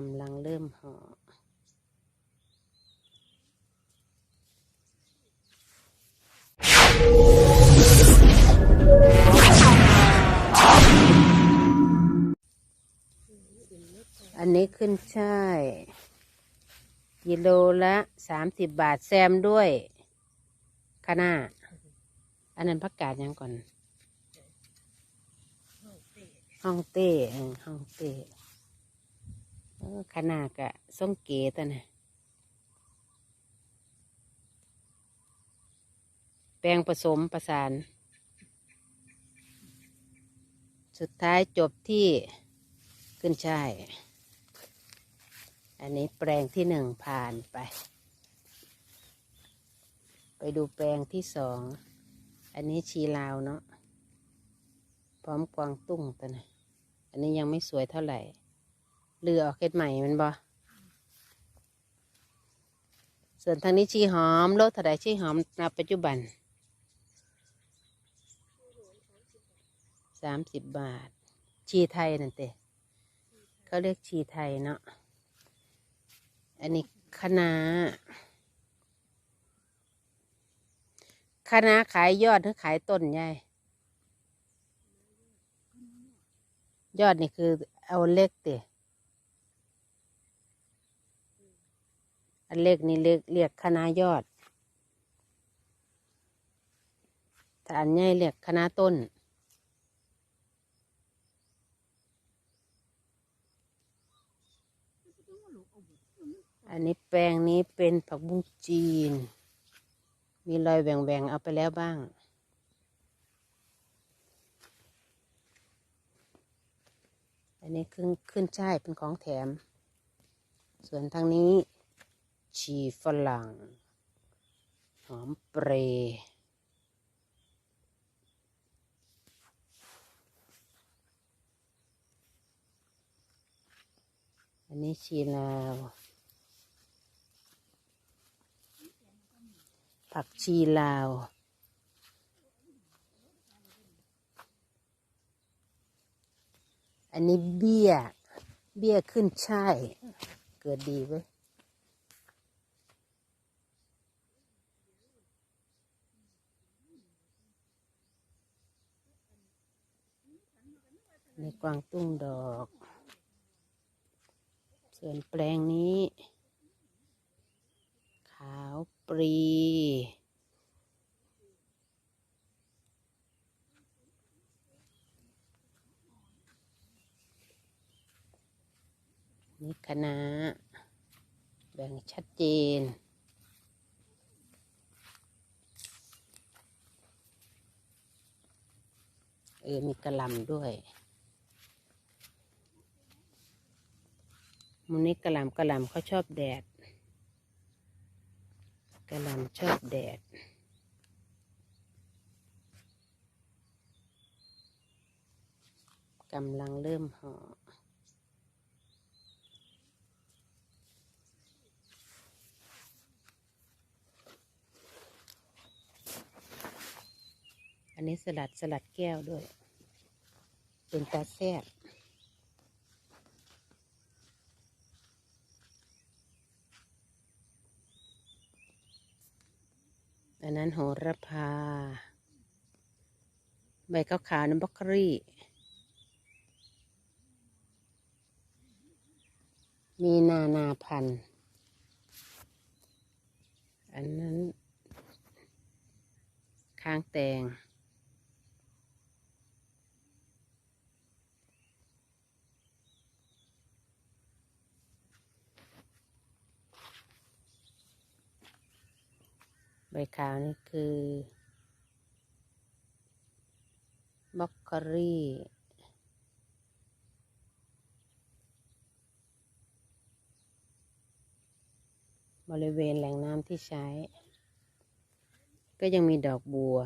กำลังเริ่มห่ออันนี้ขึ้นช่ายกิโลละสามสิบบาทแซมด้วยคะน้าอันนั้นพักกาดยังก่อน ห้องเต้ห้องเต้ ขนาดกะส่งเกตนะแปลงผสมประสาน สุดท้ายจบที่ขึ้นช่าย อันนี้แปลงที่หนึ่งผ่านไป ไปดูแปลงที่สอง อันนี้ชีลาวเนาะพร้อมกวางตุ้งตัวนะอันนี้ยังไม่สวยเท่าไหร่ เรือออกเฮ็ดใหม่มันบอส่วนทางนี้ชีหอมโลเท่าไดชีหอมณปัจจุบันสามสิบบาท ชีไทยนั่นเตะเขาเรียกชีไทยเนาะอันนี้คณะน้าคะขายยอดหรือขายต้นยายยอดนี่คือเอาเล็กเตะ อันเล็กนี่เรียกเรียกคณะยอด แต่อันใหญ่เรียกคณะต้น อันนี้แปลงนี้เป็นผักบุ้งจีน มีรอยแหว่งๆเอาไปแล้วบ้างอันนี้ขึ้นขึ้นช่ายเป็นของแถม ส่วนทางนี้ ชีฝรั่ง หอมเปรย์อันนี้ชีลาว ผักชีลาว อันนี้เบี้ย เบี้ยขึ้นช่าย เกิดดีเว้ ในกวางตุ้งดอก ส่วนแปลงนี้ ขาวปรี นี่คณะแบ่งชัดเจนเออมีกระลำด้วย มันนี้กระหลำกระหลำเขาชอบแดดกระหลำชอบแดด กำลังเริ่มห่ออันนี้สลัดสลัดแก้วด้วย เป็นตาแซ่บ อันนั้นโหระพา ใบขาวๆน้ำบักโครี่ มีนานาพันธุ์ อันนั้น ค้างแตง บขาวนี่คือบล็อกเกอรี่บริเวณแหล่งน้ำที่ใช้ ก็ยังมีดอกบัว